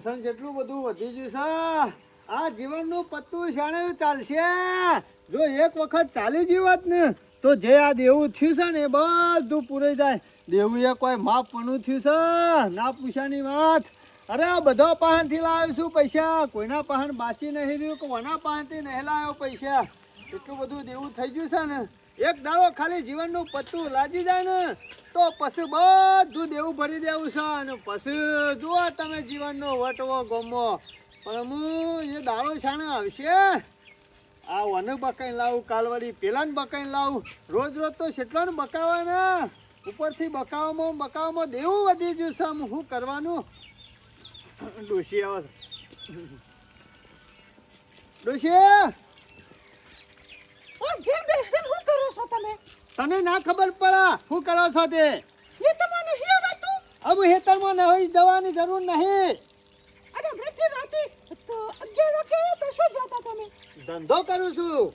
Tension જેટલું બધું વધી ગયું છે. આ જીવનનું પત્તું શાણે ચાલશે? જો એક વખત ચાલી ગયું જીવત ને, તો જે આ દેવું થયું છે ને એ બધું પૂરાઈ જાય. દેવું એ કોઈ માપવાનું થયું છે. ના પૂછાની વાત. અરે આ બધા પાહનથી લાવ્યો છું પૈસા. કોઈના પાહન બાચી નહીં રહ્યું કોના પાહનથી નહીં લાવ્યો પૈસા? એટલું બધું દેવું થઈ ગયું છે ને. એક દાડો ખાલી જીવનનું પત્તું લાજી જાય ને, તો પછી બધું દેવું ભરી દેવું છે અને પછી જુઓ તમે જીવનનો વટવો ગમો. પણ હું એ દાડો છાણે આવશે? આ વને બકાઈ લાવું, કાલવાડી પેલાને બકાઈ લાવું. રોજ રોજ તો કેટલાને બકાવાના ઉપરથી બકાવામાં બકાવામાં દેવું વધી ગયું છે આમ શું કરવાનું? ડોશી આવે છે. ડોશી? ઓ ઘેર શું કરો છો તમે? તને ના ખબર પડે શું કરો છો તે? એ તમને હે વાતું અબ હેતરમાં ન હોય જવાની જરૂર નહીં. અરે હમણાંથી રાતે તો અગિયાર વાગે શું જાતા તમે. ધંધો કરું છું.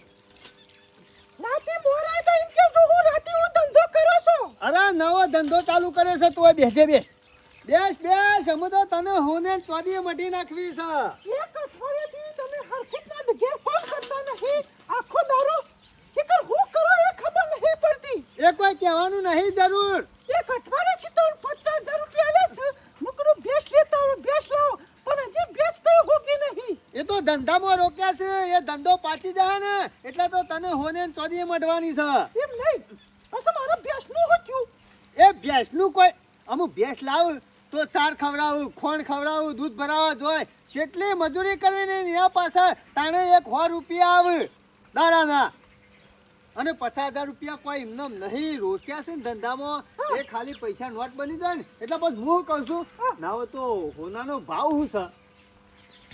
રાતે મોરા તો એમ કે હું રાતે હું ધંધો કરો છો? અરે નવો ધંધો ચાલુ કરે છે તો બેજે બે બેસ. બેસ અમે તો તને હોને ચોદીએ મટી નાખવી છે. એક અઠવાડિયાથી તમે હરખિત ઘેર ફોન કરતા નહીં. આખો દારો શિકર હું કરો એ ખબર નહીં પડતી એ કોઈ કહેવાનું નહીં જરૂર. એક અઠવાડિયાથી તો પચાસ હજાર રૂપિયા લે છે. મુકરું ભેંસ લેતા હું ભેસ લાવો. પણ હજી ભેસ તો હોગી નહીં. એ તો ધંધામાં રોક્યા છે. એ ધંધો પાછી જાય ને એટલે તો તને હોને ચોદીએ મટવાની છે. એમ નહીં. અસલ મારા ભેંસનું થયું? એ ભેંસનું કોઈ અમુક ભેસ લાવ તો સાર ખવડાવું ખોણ ખવડાવું દૂધ ભરાવા જોય. કેટલી મજૂરી કરવી ને એના પાછળ તાણે એક સો રૂપિયા આવ. દાડાના. અને પચાસ હજાર રૂપિયા કોઈ એમને નહીં રોક્યા છે ને ધંધામાં. એ ખાલી પૈસા નોટ બની જાય ને એટલે બસ હું કહું છું ના તો હોનાનો ભાવ શું છે?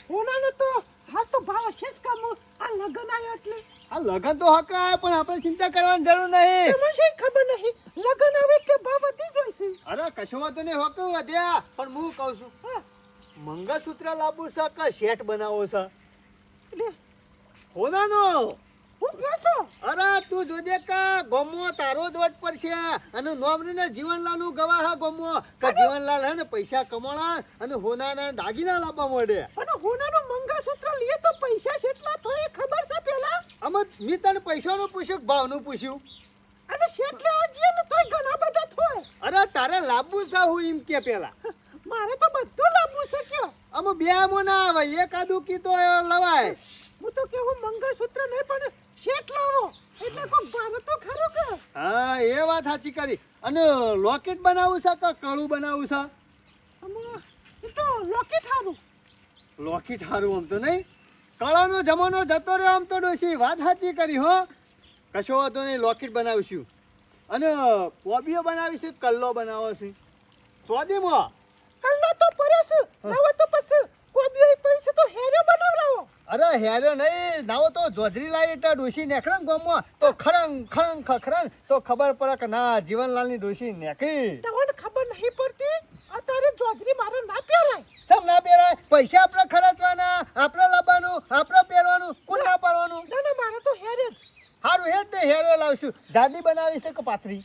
હોનાનો તો હાલ તો ભાવ હશે જ કામ. આ લગન આવ્યો એટલે. આ લગન તો હકાય પણ આપણે ચિંતા કરવાની જરૂર નહીં. એમાં શી ખબર નહીં? લગન આવે કે ભાવ વધી જશે અરે કશો વાતો નહીં હક વધ્યા. પણ હું કહું છું મંગળસૂત્ર લાવવું છે કે શેઠ બનાવવો છે? હોનાનો! હું બેસો અરે તું જોજે કા ગોમો તારો જ વટ છે. અને જીવનલાલ જીવનલાલનું ગવાહ ગોમો. કે જીવનલાલ હે ને પૈસા કમાણા અને હોનાના દાગીના લાવવા મળે અને હોનાનું મંગળસૂત્ર લઈએ તો પૈસા કેટલા થાય ખબર છે પેલા? આમ મી તને પૈસાનું પૂછ્યું ભાવ ભાવનું પૂછ્યું? અને શેઠ લેવા જઈએ ને તોય ઘણા બધા થાય. અરે તારે લાવવું છે હું એમ કે પેલા? મારે તો બધું લાવવું છે કયો. આમ બે મો ના આવે એકાદું કીધો લવાય. હું તો કેવું મંગળસૂત્ર નહીં પણ શેઠ લાવો. એટલે કો ભાવ તો ખરું કે? હા એ વાત સાચી કરી. અને લોકેટ બનાવું છે કે કળું બનાવું છે? અમે તો લોકેટ હારું. લોકેટ હારું આમ તો નહીં? કળાનો જમાનો જતો રહ્યો આમ તો ડોશી. વાત સાચી કરી હો. કશો વાંધો નહીં લોકેટ બનાવીશું. અને કોબીઓ બનાવીશું કલ્લો બનાવો છે સ્વાદીમાં કલ્લો તો પરસ નવો તો પછી કોબીઓ પડી છે તો હેરે બનાવરાવો અરે હેરે નહીં નાવો તો જોધરી લાવી એટલે ડોસી નેખડે ને ગામમાં. તો ખડંગ ખડંગ ખખડંગ તો ખબર પડે કે ના જીવનલાલની ડોશી નેખી તમને ખબર નહીં પડતી? અત્યારે જોધરી મારો ના પહેરાય. સમ ના પહેરાય? પૈસા આપણે ખર્ચવાના આપણે લાવવાનું આપણે પહેરવાનું કોણ પાડવાનું? ના ના મારે તો હેરે જ. હારું હેર ને હેરો લાવશું. જાડી બનાવી છે કે પાથરી?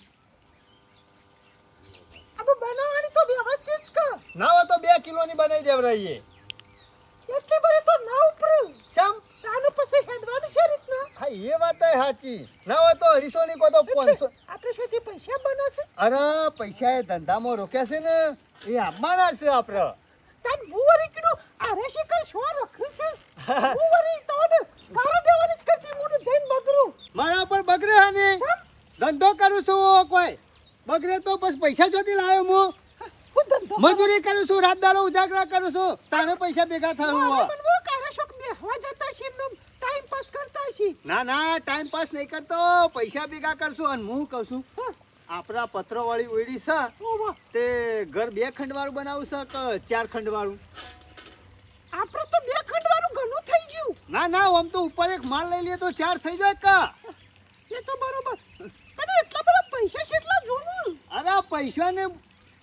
આપણે બનાવવાની તો વ્યવસ્થિત કર. ના હોય તો બે કિલોની બનાવી દેવરાઈએ. એટલી બધી તો ના ઉપરે. સમ આનું પછી હેડવાની છે રીતના? હા એ વાત એ સાચી. ના હોય તો અઢીસો ની કો તો પાંચસો આપણે શોથી પૈસા બનાશે અરે પૈસા એ ધંધામાં રોક્યા છે ને એ આપવાના છે આપણે. તાન બુવરી કીધું અરે શિકર શું રખ્યું છે? બુવરી તો ને ગારો દેવાની જ કરતી મોઢું જૈન બગરું મારા પર બગડે હને ધંધો કરું છું કોઈ. બગડે તો બસ પૈસા જોતી લાવ્યો હું. હું ધંધો મજૂરી કરું છું રાત દાડો ઉજાગરા કરું છું. તારે પૈસા ભેગા થયું મારે પણ હું બહુ શોક મે હો જતા છે એમને ટાઈમ પાસ કરતા છે. ના ના ટાઈમ પાસ નહીં કરતો. પૈસા ભેગા કરશું અને હું કહું છું હા. આપણા પત્રો વાળી ઓયડી છે તે ઘર બે ખંડવાળું બનાવું છે કે ચાર ખંડવાળું? આપણે તો બે ખંડવાનું ઘણું થઈ ગયું. ના ના આમ તો ઉપર એક માલ લઈ લે તો ચાર થઈ જાય કા? એ તો બરોબર. અને એટલા બધા પૈસા કેટલા જોવું. અરે પૈસાને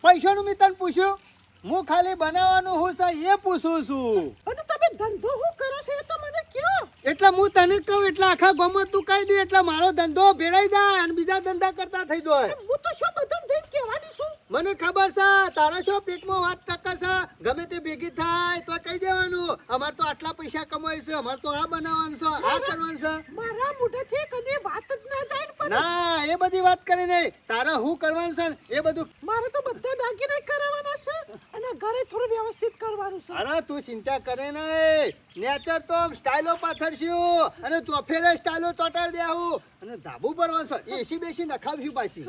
પૈસાનું મેં તને પૂછ્યું? હું ખાલી બનાવવાનું હું છે એ પૂછું છું. અને તમે ધંધો શું કરો છો એ તો મને કયો? એટલે હું તને કહું એટલે આખા ગમત તું કહી દે એટલે મારો ધંધો ભેળાઈ જાય અને બીજા ધંધા કરતા થઈ જાય. હું તો શું બધું જઈને કહેવાની છું? મને ખબર છે તારા શું પેટમાં વાત છે? ગમે તે ભેગી થાય તો કહી દેવાનું. અમાર તો આટલા પૈસા કમાય છે અમાર તો આ બનાવવાનું છે આ કરવાનું છે. મારા મોઢેથી કદી વાત જ ના જાય ને પણ. ના એ બધી વાત કરી નહીં. તારે હું કરવાનું છે એ બધું મારે તો બધા દાગીને કરાવવાના છે અને ઘરે થોડું વ્યવસ્થિત કરવાનું છે. અરે તું ચિંતા કરે નહીં. નેચર તો સ્ટાઇલો પાથરશું અને ચોફેરે સ્ટાઇલો ચોટાડી દેવું અને ધાબુ ભરવાનું છે. એસી બેસી નખાવશું પાછી.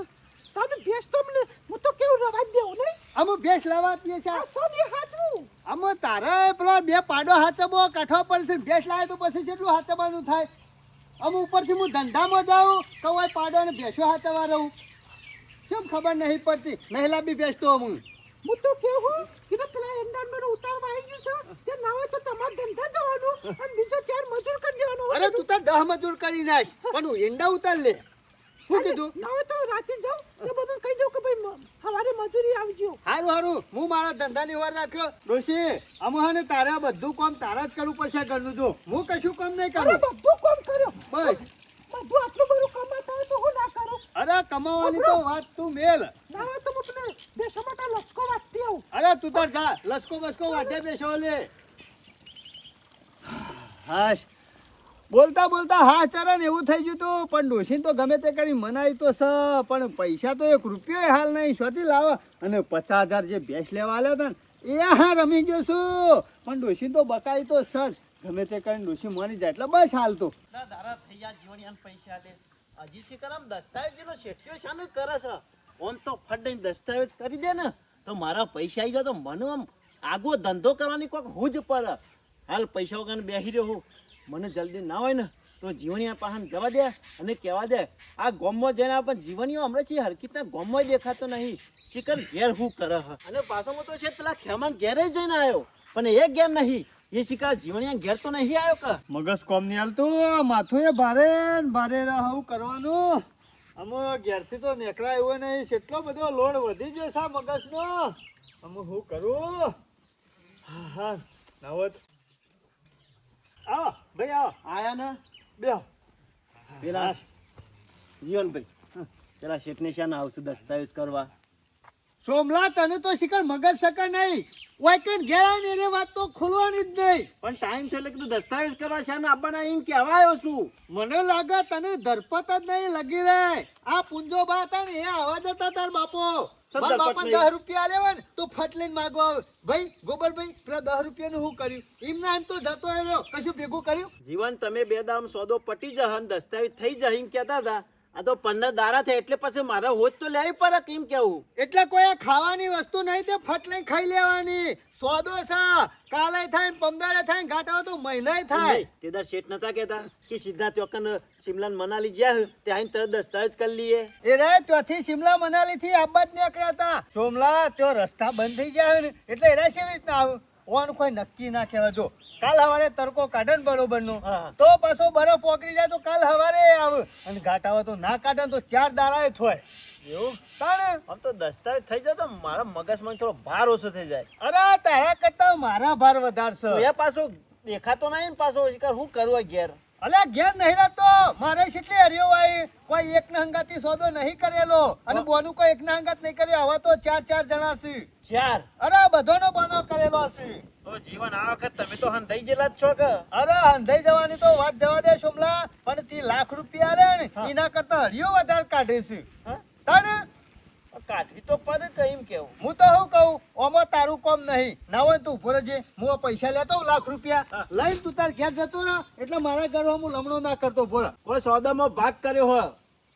તમે ભેંસ તો મને હું તો કેવું રવા દેવું નહીં? અમે ભેંસ લાવવા દે છે આ સોની હાચવું? અમે તારે પેલા બે પાડો હાચબો કાઠો પડશે ભેંસ લાવે તો પછી કેટલું હાચવાનું થાય. અમે ઉપરથી હું ધંધામાં જાઉં તો હોય પાડો અને ભેંસો હાચવા રહું. કેમ ખબર નહીં પડતી? નહીં બી ભેંસ તો હું હું તો કેવું કીધું પેલા એંડાન મને ઉતારવા આવી ગયું છે તે ના હોય તો તમારે ધંધા જવાનું અને બીજો ચાર મજૂર કરી દેવાનો અરે તું તાર દહ મજૂર કરી નાખ પણ હું ઈંડા ઉતાર લે. શું કીધું? ના તો રાતે જાઉં એ બધું કહી દઉં કે ભાઈ સવારે મજૂરી આવજો હારું હારું. હું મારા ધંધાની વાર રાખ્યો. ડોશી અમહાને તારા બધું કામ તારા જ કરવું પડશે ઘરનું જો. હું કશું કામ નહીં કરું. બધું કામ કર્યો. બસ. બધું આટલું બધું કમાતા હોય તો હું ના કરું? અરે કમાવાની તો વાત તું મેલ. ના તો હું તને બેસવા માટે લસકો વાટતી આવું. અરે તું તાર જા. લસકો બસકો વાટે બેસો લે. હાશ. બોલતા બોલતા હા ચરણ એવું થઈ ગયું હતું પણ ડોશીને તો ગમે તે કરી મનાય તો સ, પણ પૈસા તો એક રૂપિયો હાલ નહીં. શોધી લાવે. અને પચાસ હજાર જે ભેંસ લેવા આવ્યો હતા ને, એ હા રમી જશું પણ ડોશી તો બકાય તો સજ ગમે તે કરીને ડોશી મરી જાય એટલે બસ હાલ તો. થઈ જા જીવણિયાને પૈસા લે હજી શી કરે આમ દસ્તાવેજીનો શેઠિયો શાને કરે છે. ઓમ તો ફટ દસ્તાવેજ કરી દે ને, તો મારા પૈસા આવી જાય તો મને આમ આગો ધંધો કરવાની કોઈક હું જ પર હાલ પૈસા વગર બેસી રહ્યો હું. મને જલ્દી ના હોય ને તો જીવણીયા પાસે જવા દે અને કહેવા દે આ ગોમમાં જઈને પણ જીવણીઓ હમણાં છે હરકતના ગોમમાં દેખાતો નહીં. ચિકન ઘેર હું કરે હ. અને પાછો તો છે પેલા ખેમાન ઘેરે જઈને આવ્યો. પણ એ ઘેર નહીં. એ શિકાર જીવણિયા ઘેર તો નહીં આવ્યો કે? મગજ કોમ નહીં હાલતું માથું એ ભારે ભારે રહું કરવાનું. અમે ઘેરથી તો નીકળાય એવું નહીં. કેટલો બધો લોડ વધી ગયો છે આ મગજનો. અમે શું કરું? હા હા. નવત તો- આવો ભાઈ આવો. આયા ને? બેહો. પેલા જીવનભાઈ પેલા શેઠને શાના આવશે દસ્તાવેજ કરવા. સોમલા તને તો શિખર મગજ શકર નહીં. વાયકન ઘેર આવીને એને વાત તો ખોલવાની જ નહીં. પણ ટાઈમ છે એટલે કીધું દસ્તાવેજ કરવા શાના આપવાના એમ કહેવા આવ્યો છું. મને લાગે તને ધરપત જ નહીં લગી રહે આ પુંજો બા હતા ને એ આવા જતા તાર બાપો. મારા દસ રૂપિયા લેવા ને તો ફટ લઈને માગવા આવે. ભાઈ ગોબરભાઈ પેલા દસ રૂપિયાનું શું કર્યું? એમના એમ તો જતો રહ્યો. કશું ભેગું કર્યું? જીવન તમે બે દામ સોદો પટી જહન દસ્તાવેજ થઈ એમ કહેતા હતા. આ તો પંદર દારા થાય એટલે પછી મારે હોજ તો લેવી પડે કેમ કેવું? એટલે કોઈ ખાવાની વસ્તુ નહીં તે ફટ લઈ ખાઈ લેવાની. સોદો સા કાલે થાય ને પમદારે થાય ને ઘાટા તો મહિનાય થાય. તે દર શેઠ નતા કહેતા કે સીધા ત્યોકન સિમલા ને મનાલી જ્યાં તે આઈને તરત દસ્તાવેજ કરી લઈએ. એ રે ત્યાંથી શિમલા મનાલી થી આબાદ નીકળ્યા હતા. સોમલા તો રસ્તા બંધ થઈ ગયા એટલે એ સેવી રીતના આવે? ઓન કોઈ નક્કી ના કહેવાય. જો કાલ હવારે તડકો કાઢે ને બરોબર નો તો પાછો બરફ ઓગળી જાય તો કાલ હવારે આવે. અને ઘાટાવા તો ના કાઢે તો ચાર દાડા થોય. એવું? તાણે. આમ તો દસ્તાવેજ થઈ જાય તો મારા મગજમાં થોડો ભાર ઓછો થઈ જાય. અરે તારા કરતા મારા ભાર વધારશે. એ પાછો દેખાતો નહીં ને પાછો. હું કરવા ઘેર? અલ્યા ઘેર નહીં રહેતો મારે કેટલી હરિયો આવી કોઈ એક ના સોદો નહીં કરેલો. અને બોનું કોઈ એક ના હંગાત નહીં કર્યો. હવે તો ચાર ચાર જણા છે ચાર? અરે બધોનો બનો કરેલો છે તો જીવન આ વખત તમે તો હંધાઈ ગયેલા જ છો કે? અરે હંધાઈ જવાની તો વાત જવા દે સોમલા પણ તી લાખ રૂપિયા લે ને એના કરતા હરિયો વધારે કાઢે છે. હા? કાઢવી તો પડે તો એમ કેવું. હું તો હું કહું? ઓમાં તારું કોમ નહીં. ના હોય તું ઊભો રહેજે. હું પૈસા લેતો લાખ રૂપિયા. લઈને તું તાર ઘેર જતો રહે. એટલે મારા ઘરમાં હું લમણો ના કરતો બોલ કોઈ સોદામાં ભાગ કર્યો હોય?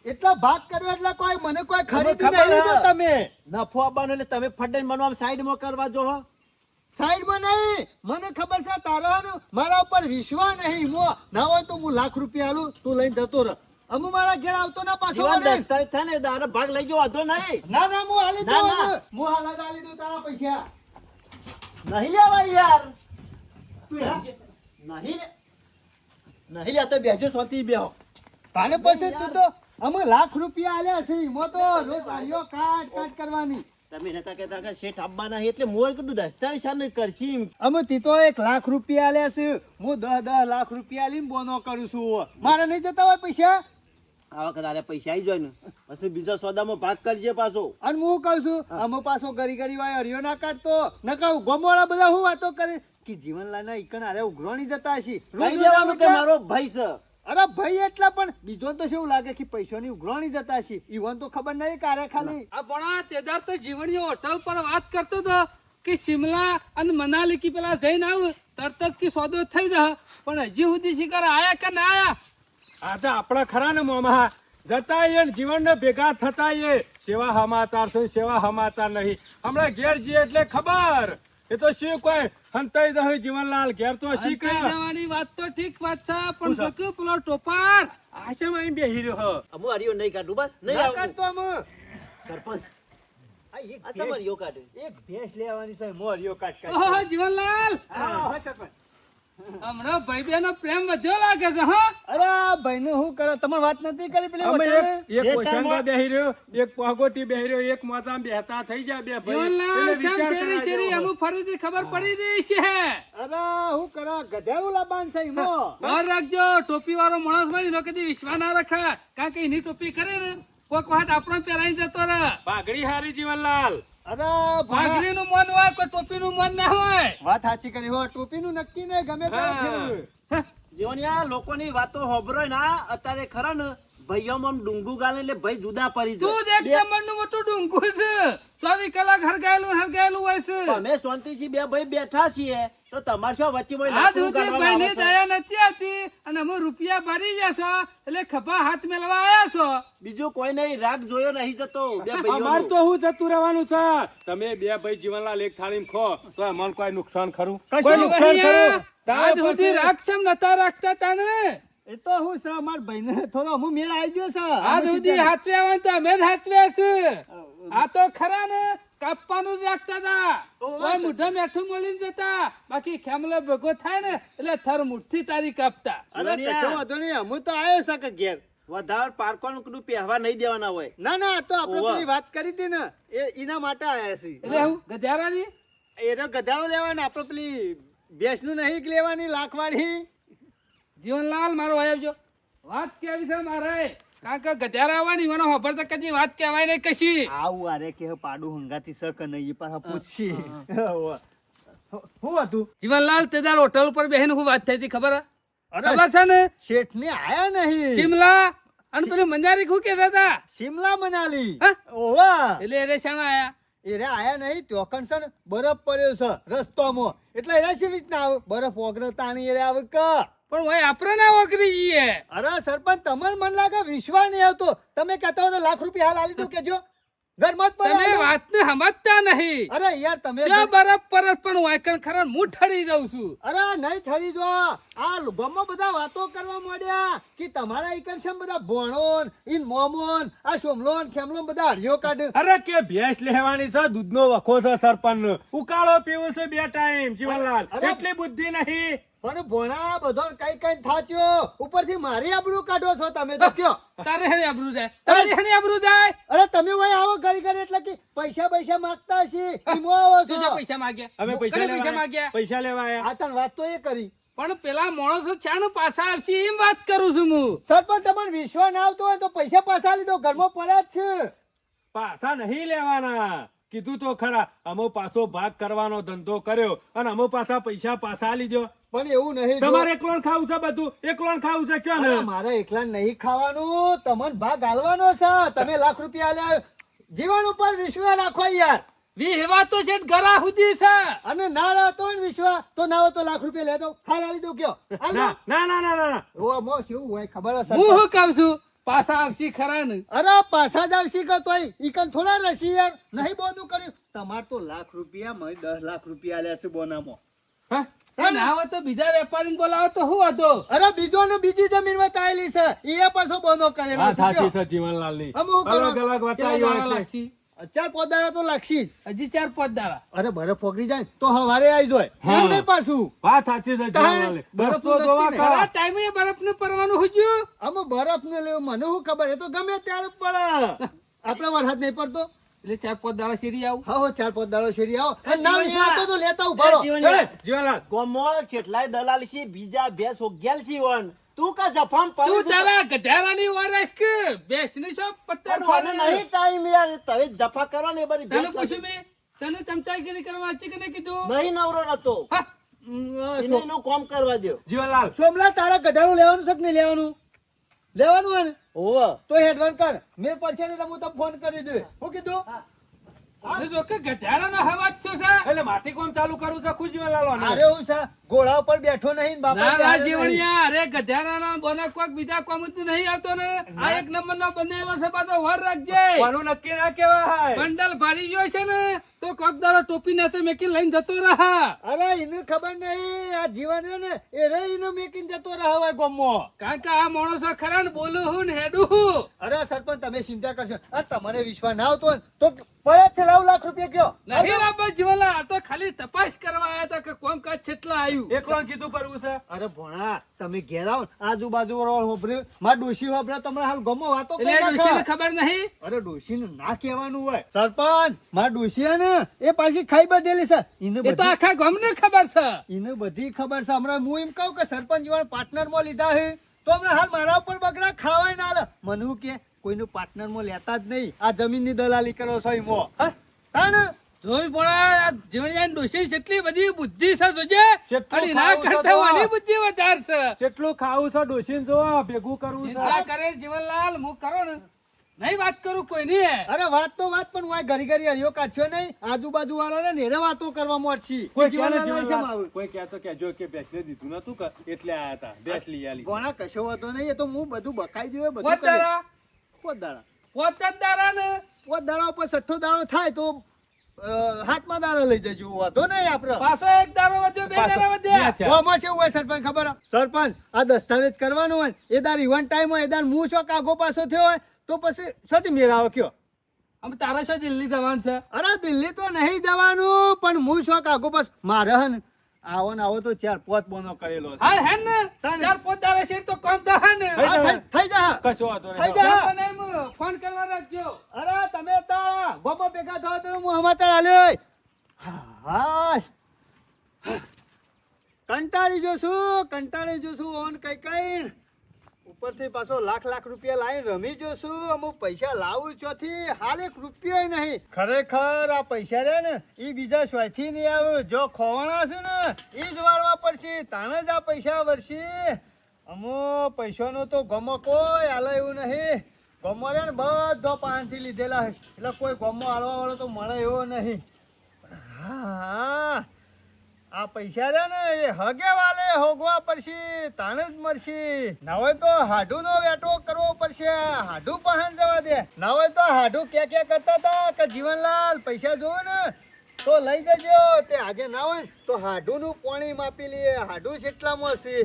એટલા ભાગ કર્યો એટલે કોઈ મને કોઈ ખરીદી નહીં લીધો તમે. નફો આપવાનો એટલે તમે ફટાઈને બનવા સાઈડમાં કરવા જો. સાઈડમાં નહીં. મને ખબર છે તારો મારા ઉપર વિશ્વાસ નહીં. મો ના હોય તો હું લાખ રૂપિયા આલું. તું લઈને જતો રહ. અમુ મારા ઘેર આવતો ના પાછો જીવન. દસ્તાવેજ થાય ને તારે ભાગ લઈ જવો વાંધો નહીં. ના ના હું હાલી દઉં. હું હાલ હાલી દઉં તારા પૈસા. નહીં લેવા યાર. તું નહીં નહીં લેતો બેજો સોતી બેહો. તારે પછી તું તો અમે લાખ રૂપિયા આલ્યા છે એમાં તો રોજ કાટ કાટ કરવાની. તમે નતા કહેતા કે શેઠ આપવાના છે એટલે મોર કીધું દસ્તાવેજ શાને કરશી અમે તી તો એક લાખ રૂપિયા આલ્યા છે હું દસ દસ લાખ રૂપિયા લઈને બોનો કરું છું. મારે નહીં જતા હોય પૈસા? આ વખત આરે પૈસા આવી જાય ને પછી બીજો સોદામાં ભાગ કરજે પાછો. અને હું કહું છું અમે પાછો ગરી ગરી વાય હરિયો ના કાઢતો. નકા ગોમવાળા બધા હું વાતો કરે? કે જીવનલાલના ઈકણ આરે ઉઘરાણી જતા કહી કે મારો ભાઈ છે? અરે ભાઈ એટલા પણ બીજો તો શું લાગે કે પૈસાની ઉઘરાણી જતા છે ઈવન તો ખબર નહીં કારે ખાલી. આ ભણા તેદાર તો જીવનની હોટલ પર વાત કરતો હતો કે શિમલા અને મનાલી કી પેલા જઈને આવ તરત જ કે સોદો થઈ જશે. પણ હજી સુધી શિકાર આયા કે ના આયા? આ તો આપણા ખરા ને મોમાં જતા એ જીવન ભેગા થતા એ સેવા સમાચાર છે સેવા સમાચાર નહીં. હમણાં ઘેર જઈએ એટલે ખબર. એ તો શું કોઈ હંતાઈ દહ જીવનલાલ? ઘેર તો શી કે જવાની વાત તો ઠીક વાત છે પણ બકુ પેલો ટોપાર. આશા માં બેહી રહ્યો હ. અમુ હરિયો નહીં કાઢું બસ. નહીં આવું. કાઢતો અમે સરપંચ આ સમર યો કાઢે એક ભેંસ લેવાની છે મોર યો કાઢ કાઢ ઓહો જીવનલાલ. હા, હા, સરપંચ. હમણાં ભાઈ બહેનો પ્રેમ વધ્યો લાગે છે હા? અરે ભાઈ નું શું કરો? તમે વાત નથી કરી પેલી અમે એક એક કોશંગા બેહી રહ્યો એક પાગોટી બેહી રહ્યો એક મોજામાં બેહતા થઈ ગયા બે ભાઈ શેરી શેરી. અમુ ફરીથી ખબર પડી રહી છે. અરે હું કરો? ગધેડું લાબાન છે ઈમો વાર રાખજો ટોપી વાળો માણસ હોય ને એનો કદી વિશ્વાસ ના રખા. કારણ કે એની ટોપી કરે ને કોક વખત આપણો પહેરાઈ જતો રહે. પાઘડી હારી જીવનલાલ. અરે ભણા- નું મન હોય કોઈ ટોપી નું મન ના હોય? વાત સાચી કરી હો ટોપી નું નક્કી નહીં ગમે ત્યાં જીવન. જીવનિયા લોકોની વાતો હોભરો ના અત્યારે ખરા ને ભાઈઓમાં આમ ડુંગુ ગાલે એટલે ભાઈ જુદા પડી તું જ એક નંબરનું મોટું ડુંગુ છે. ચોવીસ કલાક હરગાયેલું હરગાયેલું હોય છે. અમે શાંતિથી બે ભાઈ બેઠા છીએ તો તમાર શું વચ્ચે કોઈ આજ લાકડું સુધી ભાઈ આવે દયા નથી આવતી અને અમે રૂપિયા ભરી જશો એટલે ખભા હાથ મેળવા આવ્યા છો. બીજું કોઈ નહીં રાગ જોયો નહીં જતો બે અમાર ભાઈઓનો. તો હું જતું રહેવાનું છે. તમે બે ભાઈ જીવનલાલ એક થાળીમાં ખો તો અમને કોઈ નુકસાન ખરું? કોઈ નુકસાન ખરું? આજ સુધી રાગ રાક્ષમ નતા રાખતા તાને. એ તો હું છે માર ભાઈને થોડો હું મેળ આવી ગયો છે. આ સુધી હાચવે હોય તો અમે જ હાચવ્યા છે. આ તો ખરા ને કાપવાનું જ રાખતા હતા. કોઈ મુઢા મેઠું મળીને જતા. બાકી ખેમલો ભેગો થાય ને એટલે થર મુઠ્ઠી તારી કાપતા. અરે કશો વાંધો નહીં હું તો આવ્યો છે કે ઘેર. વધારે પારકોનું કડું પહેવા નહીં દેવાના હોય. ના ના તો આપણે પેલી વાત કરી હતી ને એ એના માટે આવ્યા છે એટલે હું. ગધારાની એનો ગધારો લેવાનો આપણે પેલી ભેંસનું નહીં લેવાની લાખવાળી. જીવનલાલ મારો આવ્યો વાત કેવી છે મારે? કારણ કે ગધેડા આવવાની એનો ખબર તો કદી વાત કહેવાય નહીં કશી. આવું આરે કે પાડું હંગાતી સક નહીં એ પાછા પૂછી શું હતું જીવનલાલ તે હોટલ ઉપર બેહીને હું વાત થઈ હતી ખબર? ખબર છે ને? શેઠ ને આયા નહીં. શિમલા? અને પેલું મંજારી શું કહેતા હતા? શિમલા મનાલી? ઓવા એટલે એ શાણા આયા. એરે આયા નહીં ત્યોકન છે ને બરફ પડ્યો છે રસ્તામાં. એટલે શી રીતના આવે? બરફ ઓગરતા આવે કે? પણ ભાઈ આપણે ના વકરી જઈએ. અરે સરપંચ તમને મન લાગે વિશ્વાસ નહીં આવતો? તમે કહેતા હો તો લાખ રૂપિયા હાલ આલી દઉં કેજો ઘરમાં જ તમે વાતને સમજતા નહીં. અરે યાર તમે જો બરફ પર પણ વાયકણ ખરા હું ઠરી જાઉં છું. અરે નહીં ઠરી જો. આ ગમો બધા વાતો કરવા માંડ્યા કે તમારા ઈકન છે બધા ભોણોન ઇન મોમોન આ સોમલોન ખેમલોન બધા હરિયો કાઢે. અરે કે ભેંસ લેવાની છે દૂધનો વખો છે સરપંચ. ઉકાળો પીવો છે બે ટાઈમ જીવનલાલ એટલી બુદ્ધિ નહીં. પણ ભોણા બધો કઈ કઈ થાચ્યો. ઉપરથી મારી આબરૂ કાઢો છો તમે તો કયો. તારે હેની આબરૂ જાય. તારે હેની આબરૂ જાય? અરે તમે વહી આવો ઘડી ઘડી એટલે કે પૈસા પૈસા માંગતા હશી ઈમો આવો છો. પૈસા માંગ્યા? અમે પૈસા પૈસા માંગ્યા? પૈસા લેવા આયા આ તન વાત તો એ કરી. પણ પેલા માણસો ચાનું પાછા આવશે એમ વાત કરું છું હું. સરપંચ તમને વિશ્વાસ ના આવતો હોય તો પૈસા પાછા લીધો ઘરમાં પડ્યા જ છે. પાછા નહીં લેવાના. કીધું તો ખરા અમો પાછો ભાગ કરવાનો ધંધો કર્યો અને અમો પાછા પૈસા પાછા લીધો પણ એવું નહીં તમારે એકલોન ખાવું છે બધું? એકલોન ખાવું છે કયો ને? મારે એકલા નહીં ખાવાનું. તમને ભાગ હાલવાનો છે. તમે લાખ રૂપિયા આલ્યા જીવન ઉપર વિશ્વાસ રાખો યાર. વિહવા તો છે ગરા સુધી છે. અને ના ને વિશ્વાસ તો ના હોય તો લાખ રૂપિયા લેતો હાલ આલી દઉં કયો. ના ના ના ના ના, ના. ઓ મો શું હોય ખબર હશે? હું શું કહું છું? પાછા આવશી ખરા ને અરે પાછા જ આવશી કે તોય? ઈકન થોડા રહેશી યાર. નહીં બોધું કર્યું. તમાર તો લાખ રૂપિયા મય દસ લાખ રૂપિયા આલ્યા છે બોનામાં. હા? ના? તો બીજા વેપારી બોલાવો તો શું હતો અરે બીજો ને બીજી જમીનમાં તાયેલી છે. એ પાછો બોનો કરેલો હા છે? છે જીવનલાલની. આમ હું અલગ કરવા- અલગ પાંચ દાડા તો લાગશી જ. હજી ચાર પાંચ દાડા. અરે બરફ પકડી જાય ને તો હવારે આવી જાય. એવું નહીં પાછું. વાત સાચી છે બરફ બરફ તો જોવા ખરા ટાઈમે બરફ ને પરવાનું હુજ્યું અમે બરફ ને લેવું મને શું ખબર? એ તો ગમે ત્યારે પડે. આપણે વરસાદ નહીં પડતો. એટલે ચાર પાંચ દાડા શેરી આવું. હા હો ચાર પાંચ દાડા શેરી આવો. ના વિશ્વાસ તો લેતા ઊભા રહો. એ જીવનલાલ. ગોમો છેટલાય દલાલ છે બીજા ભેંસ ઓગ્યાલ છે વન તું કા જફામ તું પડે છે? તારા ગધેડાની વારસ કે? બેસની છો પત્તર મને નહીં ટાઈમ યાર. તમે જફા કરો ને બધી તને પૂછ્યું મેં? તને ચમચાગીરી કરવા છે કે નહીં કીધું? નહીં નવરો નતો. હા. એને કામ કરવા દો જીવનલાલ સોમલા તારા ગધાનું લેવાનું છે કે નહીં લેવાનું? લેવાનું હોય ને? ઓવ તો હેડવાન કર. મેં પડશે ને હું તને ફોન કરી દઉં. શું કીધું? એટલે માટી કોમ ચાલુ કરું છે જીવનલાલ અરે હું છે ઘોડા ઉપર બેઠો નહીં ને બાપા ના ના જીવણિયા અરે ગધેડાના બોને કોક બીજા કોમ જ નહીં આવતો ને. આ એક નંબરનો બનેલો છે પાછો વર રાખજે. કોનું નક્કી ના કેવાય બંડલ ભારી ગયો છે ને. તો કોક દાડો ટોપી ના તો મેકી લઈને જતો રહા. અરે એને ખબર નહીં. આ જીવન છે ને એ રે એનો મેકીને જતો રહા હોય ગોમો કારણ કે આ માણસો ખરા ને બોલું હું ને હેડું હું. અરે સરપંચ તમે ચિંતા કરશો. આ તમારે વિશ્વાસ ના આવતો તો પડે છે લાવ લાખ રૂપિયા ગયો. નહીં રાબા જીવલા આ તો ખાલી તપાસ કરવા આવ્યા હતા કે કોમ કાજ છેટલા આવ્યું એકલો કીધું કરવું છે. અરે ભોણા તમે ઘેર આવો ને, આજુબાજુ વાળા હોભળ્યું મારા ડોશી હોભળે તમને હાલ ગમો વાતો કરી ખબર નહીં? અરે ડોશી ના કહેવાનું હોય. સરપંચ મારા ડોશી હે ને એ પાછી ખાઈ બધેલી છે. એને એ તો બધી આખા ગામને ખબર છે. એને બધી ખબર છે. હમણાં હું એમ કહું કે સરપંચ જીવન પાર્ટનરમાં લીધા છે તો હમણાં હાલ મારા ઉપર બગડા ખાવાય ના લે મને હું કે કોઈનું પાર્ટનરમાં લેતા જ નહીં. આ જમીનની દલાલી કરો છો એમો હા? તાને જોઈ પોણા જીવણિયાની ડોશી કેટલી બધી બુદ્ધિ છે જોજે. અને ના કરતા તો? વાની બુદ્ધિ વધાર છે. કેટલું ખાવું છે ડોસીને જો ભેગું કરવું ચિંતા કરે જીવનલાલ હું કરો ને. નહીં વાત કરું કોઈ નહીં અરે વાત તો વાત પણ હું ઘરી ઘરી હરિયો કાઢશો નહીં. આજુબાજુ વાળા ને એને વાતો કરવા મળશી. કોઈ છે કહેતો કે જો કે ભેંસને દીધું નતું કે એટલે આયા હતા. બેસલી આલી ગોણા કશો વાતો નહીં એ તો હું બધું બકાઈ દઉં બધું પોત કરી. દાડા. પોત દાડા પોત ને? પોત દાડા ઉપર છઠ્ઠો દાડો થાય તો હાથમાં દાડો લઈ જજો. વાંધો નહીં આપડે. પાછો એક દાડો વધ્યો બે દાડા વધ્યા. આમાં શું હોય સરપંચ ખબર? હે? સરપંચ આ દસ્તાવેજ કરવાનો હોય. એ દાર ઇવન ટાઈમ હોય એ દાર હું શોખ આગો પાછો થયો હોય? તો પછી શોધી મેળાવો કયો? આમ તારા શું દિલ્હી જવાનું છે? અરે દિલ્હી તો નહીં જવાનું પણ હું શોખ આગો બસ. મારે હે ને આવો ને આવો તો ચાર પોત બોનો કરેલો છે. હા હે ને ચાર પોત દાડા છે તો કામ હે ને. થઈ જા. કશો વાંધો થઈ જા. મને ફોન કરવા રાખજો. અરે તમે તો ગોપો ભેગા થાવ તો હું સમાચાર આલ્યો હા કંટાળી જોશું કંટાળી જોશું ઓન કઈ કઈ ઉપરથી પાછો લાખ લાખ રૂપિયા લાવીને રમી જોશું. અમુક પૈસા લાવું ચોથી હાલ એક રૂપિયો નહીં. ખરેખર આ પૈસા રે ને એ બીજા સ્વાથી નહીં આવે. જો ખોવાણા છે ને એ જ વાળવા પડશે. તાણે જ આ પૈસા વરસી અમો, પૈસાનો તો ગમો કોઈ હાલે એવું નહીં. ગમો રે ને બધો પાનથી લીધેલા એટલે કોઈ ગમો હાલવા વાળો તો મળે એવો નહીં. હા આ પૈસા રહ્યા ને એ હગે વાલે હોગવા પડશે, તાણ જ મળશે હોય તો હાડું નો વેટો કરવો પડશે. હાડું પહાણ જવા દે. ના હોય તો હાડું કે કે કરતા હતા કે જીવનલાલ, પૈસા જોવે ને, તો લઈ જજો. તે આજે ના હોય તો હાડું નું પાણી માપી લઈએ હાડું મળશે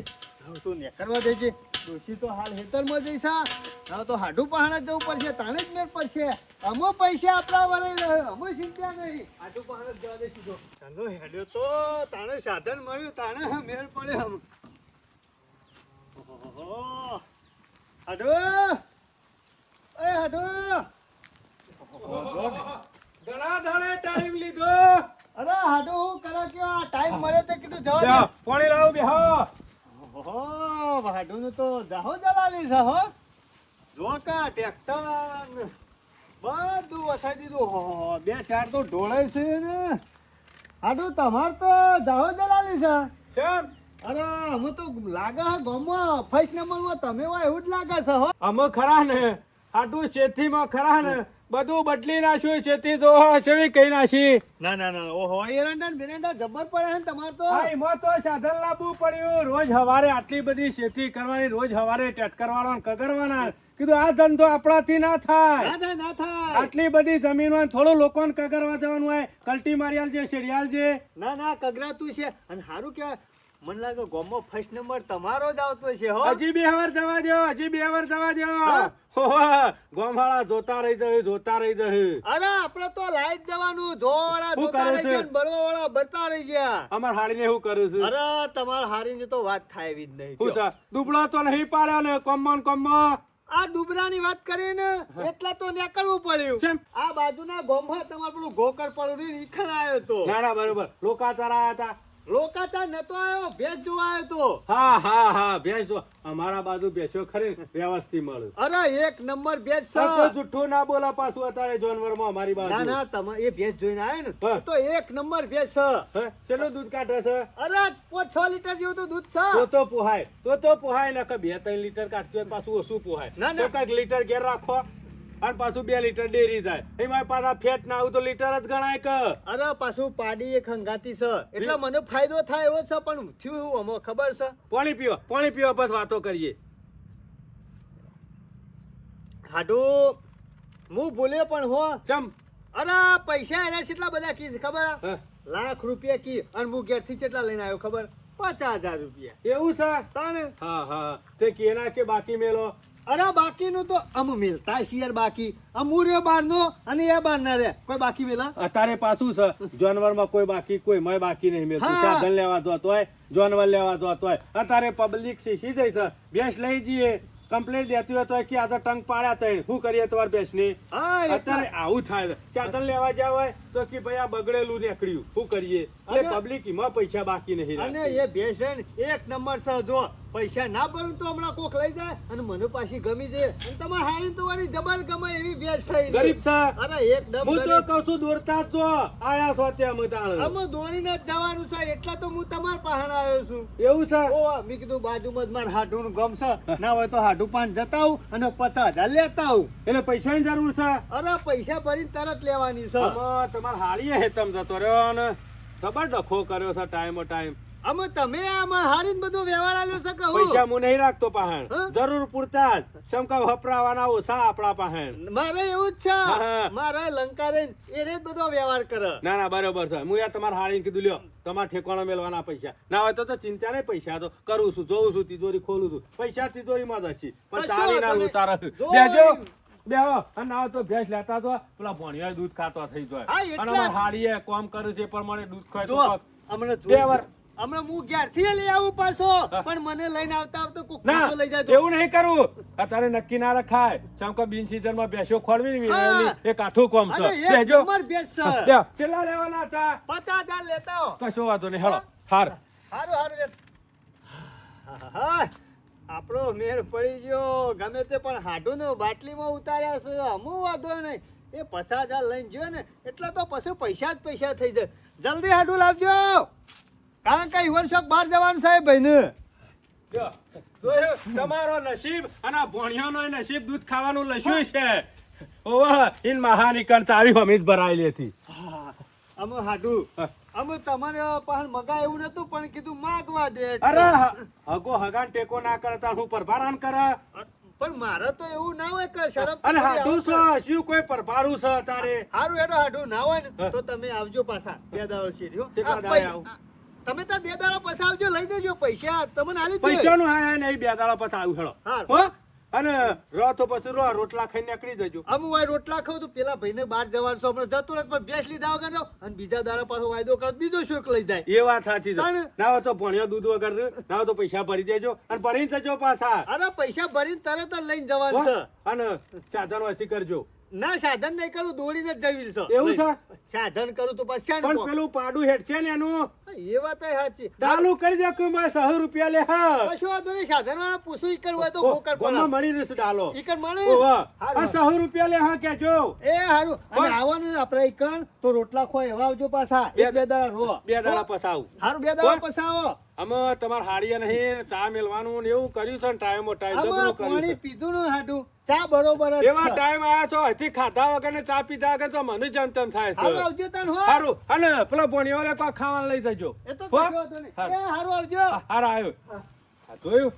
હવે તું નેકરવા દેજે ડોશી તો હાલ હેતરમાં જઈશા હવે તો હાડું પહાણ જવું પડશે તાણે જ મેળ પડશે. અમો પૈસા આપણા વરે અમો ચિંતા નહીં. હાડું પહાણ જવા દે સીધો ચાલો હેડ્યો તો તાણે સાધન મળ્યું તાણે મેળ પડ્યો આમ. હાડો! એ હાડુ! ઘણા દાડે ટાઈમ લીધો. અરે હાડો હું કરે કયો ટાઈમ મળે તો કીધું જવા દે. પાણી લાવો બેહો ઓહો હાડુનું તો જાહો જલાલી છે હો. જો કા ટ્રેક્ટર બધું વસાઈ દીધું. હો બે ચાર તો ઢોળાય છે ને. હાડુ તમાર તો જાહો જલાલી છે. ચમ. અરે અમે તો લાગે હા ગામમાં ફર્સ્ટ નંબરમાં તમે હોય એવું જ લાગે છે હો. અમે ખરા ને. આટલું શેતીમાં ખરા ને. બધું બદલી નાખ્યું શેતી તો છેવી કઈ નાખી? ના ના ના ઓહો એરંડા ને બેરંડા જબર પડે છે ને તમાર તો? હા, એમાં તો સાધન લાવવું પડ્યું. રોજ હવારે આટલી બધી શેતી કરવાની રોજ હવારે ટેટકર વાળો ને કગરવાના કીધું આ ધંધો આપણાથી ના થાય. ના થાય આટલી બધી જમીન હોય થોડું લોકોને કગરવા જવાનું હોય કલ્ટી મારી આલજે શેડિયાલ છે ના ના કગરાતું છે. અને સારું કે મને લાગે ગોમો ફર્સ્ટ નંબર તમારો જ આવતો છે હો. હજી બે વાર જવા દો હજી બે વાર જવા દો ગોમવાળા જોતા રહી જશે જોતા રહી જશે. અરે આપણે તો લાઈટ જવાનું જોવાળા જોતા રહી છે? બળવાવાળા બળતા રહી ગયા. અમાર હાડીને શું કરું છું? અરે તમાર હારીની તો વાત થાય એવી જ નહીં હું કયો. દુબળા તો નહીં પાડ્યો ને કોમન કોમમાં? આ ડુબરાની વાત કરીને એટલા તો નીકળવું પડ્યું? આ બાજુના ગોમમાં તમારું પેલું ગોકર પડ્યું ઈખણ આવ્યો તો ના ના બરોબર. લોકાચાર આયા હતા. લોકાચા નતો આવ્યો ભેજ જોવા આવ્યો તો. હા હા હા ભેંસ જો અમારા બાજુ બેસ્યો ખરી વ્યવસ્થિત મળે. અરે એક નંબર ભેંસ છે. જુઠ્ઠું ના બોલા પાછું અત્યારે જાનવરમાં અમારી બાજુ. ના તમે એ ભેજ જોઈને આવ્યો ને તો એક નંબર ભેજ છે. ચલો દૂધ કાઢે છે? અરે છ લીટર જેવું તો દૂધ તો છે. તો પોહાય તો તો પોહાય ને બે ત્રણ લીટર કાઢતું પાછું ઓછું પોહાય. ના, ના. તો કંઈક લીટર ઘેર રાખો. અને પાછું બે લીટર ડેરી જાય. એમાં પાછા ફેટ ના આવું તો લીટર જ ગણાય કે. અરે પાછું પાડી એક હંગાતી છે. એટલે મને ફાયદો થાય એવો છે પણ થયું હું અમો ખબર છે? પાણી પીવો પાણી પીવો બસ વાતો કરીએ. હાડુ હું ભૂલ્યો પણ હો. ચમ. અરે પૈસા એના કેટલા બધા કી ખબર? લાખ રૂપિયા કી અને હું ઘેરથી કેટલા લઈને આવ્યો ખબર? પચાસ હજાર રૂપિયા. એવું છે? તાને હા હા. તે કેના કે બાકી મેલો? અરે બાકીનું તો અમ મિલતા શિયર બાકી. અમુ રે બારનો અને એ બારના રે કોઈ બાકી મિલા અત્યારે પાછું છે. જાનવરમાં કોઈ બાકી કોઈ મય બાકી નહીં. મેલતું સાધન લેવા જતો હોય જાનવર લેવા જતો હોય. અત્યારે પબ્લિક શીશી જઈ છે. ભેંસ લઈ જઈએ. કમ્પ્લેટ દેતી હોય તો કે આ તો ટંગ પાડ્યા તઈ શું કરીએ તમારી એટલે- અત્યારે આવું થાય ચાદર લેવા જાવ હોય તો કે ભાઈ આ બગડેલું નીકળ્યું. શું કરીએ? એટલે પબ્લિક એમાં પૈસા બાકી નહીં અને એ છે એક નંબર છે જો પૈસા ના ભરું તો હમણાં કોક લઈ જાય અને મને પાછી ગમી જાય અને તમારે હારી તો વાળી જબર ગમે એવી ભેંસ થઈ ગરીબ છે. અરે એકદમ હું તો ગરીબ. છું દોરતા જ જો. આયા છો ત્યાં અમે તાણ. અમે દોરીને જ જવાનું છે. એટલા તો હું તમાર પાહણ આવ્યો છું. એવું છે? ઓ મેં કીધું બાજુમાં જ મારે હાડું ગમ છે. ના હોય તો હાડું પાન જતા આવું અને પચાસ હજાર લેતા આવું. એટલે પૈસાની જરૂર છે? અરે પૈસા ભરીને તરત લેવાની છે. તમારે હારીએ હેતમ જતો રહ્યો ને જબર ડખો કર્યો છે ટાઈમો ટાઈમ. અમે તમે આમાં હારીને બધો વ્યવહાર આલ્યો છે કહું પૈસા હું નહીં રાખતો પાહણ. જરૂર પૂરતા જ. શંકા વપરાવાના ઓછા આપણા પાહણ. મારે એવું જ છે. મારે લંકારે એ રે બધો વ્યવહાર કરે. ના ના બરોબર છે. હું યાર તમારે હારીને કીધું લ્યો તમારે ઠેકાણા મેળવાના પૈસા. ના હોય તો તો ચિંતા નહીં પૈસા તો કરું છું જોઉં છું તિજોરી ખોલું છું. પૈસા તિજોરીમાં જ હશે. પણ ચાલી ના ઉતારે બેજો બેહો. અને ના હોય તો ભેંસ લેતા તો પેલા ભણિયા દૂધ ખાતો થઈ જાય. અને. અમારે કોમ કરે છે પ્રમાણે દૂધ ખાય તો અમને બે વાર. હમણાં હું ઘેરથી લઈ આવું પાછો. પણ મને લઈને આવતા આવતો કોક પાછો લઈ જાય એવું નહીં કરવું અત્યારે નક્કી ના રખાય. જેમ બિન સીઝનમાં બેસો ખોળવી ની. એ કાઠું કોમ છે. બેજો નંબર બેસ છે. કેટલા લેવાના હતા. પચાસ હજાર લેતા. આવો. કશો વાંધો નહીં. હેડો હાર. હારું હારું લે. આપણો મેળ પડી ગયો. ગમે તે પણ હાડું ને બાટલીમાં ઉતાર્યા છે. અમુ વાંધો નહીં. એ પચાસ હજાર લઈને ગયો ને એટલા તો પછી પૈસા જ પૈસા થઈ જાય. જલ્દી હાડું લાવજો. કારણ કે ઈવન બહાર જવાનું સાહેબ ભાઈ? તમારો નસીબ અને ભણિયાનો નસીબ દૂધ ખાવાનું લસ્યું છે. ઓવા ઇન મહાની કણ ચાવી અમિત ભરાયેલી હતી અમે હાડું. અમે તમારે પણ મગા એવું નતું પણ કીધું માગવા દે અરે હગો હગાન ટેકો ના કરતા હું પરભારાન કરે. પણ મારે તો એવું ના હોય કે શરમ અને હાડું છે શું કોઈ પરભારું છે તારે? હારું એનો હાડું ના હોય ને તો તમે આવજો પાછા. બે દાવ શેરી હો. કેટલા આ દાડે પૈ- આવું? તમે તો બે દાડો પાછા આવજો લઈ જજો પૈસા. તમને આલી જોઈએ. પૈસાનું હા નહીં બે દાડા પછી આવ્યું હેડો હા. અને રો તો પછી રો રોટલા ખાઈને નીકળી જજો. અમુ હું રોટલા ખાવ તો પેલા ભાઈને બહાર જવાનું છો હમણાં જતો રહે પણ ભેંસ લીધા વગર અને બીજા દાડા પાછો વાયદો કરો બીજો શોક લઈ જાય. એ વાત સાચી છે. ના હોય તો ભણ્યો દૂધ વગર ના હોય તો પૈસા ભરી દેજો અને ભરીને જજો પાછા. અરે પૈસા ભરીને તરત જ લઈને જવાનું છે. અને સાધન વાસી કરજો. ના સાધન નહીં કરું દોડીને જ જવી છે. એવું છે? સાધન કરું તો પછી પણ પેલું પાડું હેઠ છે ને એનું? એ વાત સાચી. ડાલુ કરી દે કે મારે સહુ રૂપિયા લે હા. કશો વાંધો નહીં સાધન વાળા પૂછું ઈ કરવું હોય તો ઓ, પર મળી રહેશે ડાલો. ઈ કર મળે ઓવા. હારું. રૂપિયા લે હા કેજો એ હારું? અને આવવાનું આપણે ઈકણ તો રોટલા ખોય એવા આવજો પાછા. બે- બે દાડા રો બે દાડા પસાવું હારું બે દાડા કોણ? અમે તમારે હાડીએ નહીં ચા મેલવાનું ને એવું કર્યું છે ને ટાઈમો ટાઈમ જબરું કર્યું પાણી પીધું ને હાડું. ચા બરોબર એવા ટાઈમ આયા છો અહીંથી ખાધા વગર ને ચા પીધા વગર તો મને જેમ તેમ થાય છે. આવજો તન હો. સારું અને પેલો ભણ્યો લે કોઈ ખાવાનું લઈ જજો. એ તો હો? હારું. આવજો. હાર આવ્યો. આ જોયું?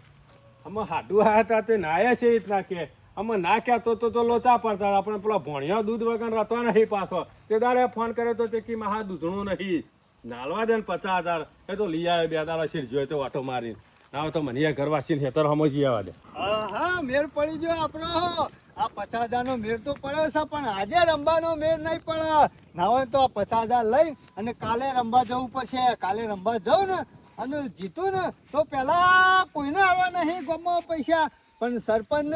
અમે હાડું આયા હતા તે નાયા છે રીતના કે અમે ના ક્યાં તો તો લોચા પડતા. આપણે પેલા ભણ્યા દૂધ વગર રતો નહીં પાછો. તે દાડે ફોન કર્યો તો તે કે મહા દૂધણું નહીં. નાલવા દે ને પચાસ હજાર. એ તો લઈ આવે બે દાડા સીટ જોયો તો વાટો મારીને. ના તો મને ઘરવાસી હેતર સમજી આવવા દે. હા મેળ પડી ગયો આપણો. આ પચાસ હજાર નો મેળ તો પડ્યો છે, પણ આજે રમવાનો મેળ નહીં પડે ના હોય તો આ પચાસ હજાર લઈ અને કાલે રમવા જવું પડશે. કાલે રમવા જાઉં ને અને જીતું ને, તો પેલા કોઈને આવવા નહીં ગમો પૈસા. પણ સરપંચ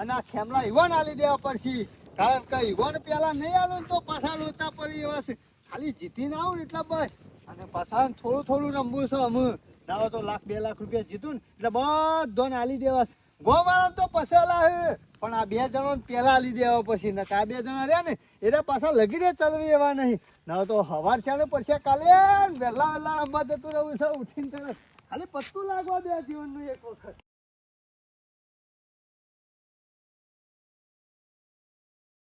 અને આ ખેમલા ઈવન આલી દેવા પડશે. કારણ કે ઈવન પેલા નહીં આલો તો પાછા લોચા પડી એવા છે. ખાલી જીતીને આવું એટલે બસ. અને પાછા થોડું થોડું રમવું છે અમે ના તો લાખ, બે લાખ રૂપિયા જીતું ને, એટલે બધો આલી દેવા છે. ગોવાળા તો પસેલા હે, પણ આ બે જણા પેલા આલી દેવા પછી ને આ બે જણા રહ્યા ને, એટલે પાછા લગી દે ચાલવી એવા નહીં. ના તો હવાર ચાલે પડશે કાલે વહેલા વહેલા રમવા જતું રહું છે, ઉઠીને ખાલી પત્તું લાગવા દે જીવનનું એક વખત.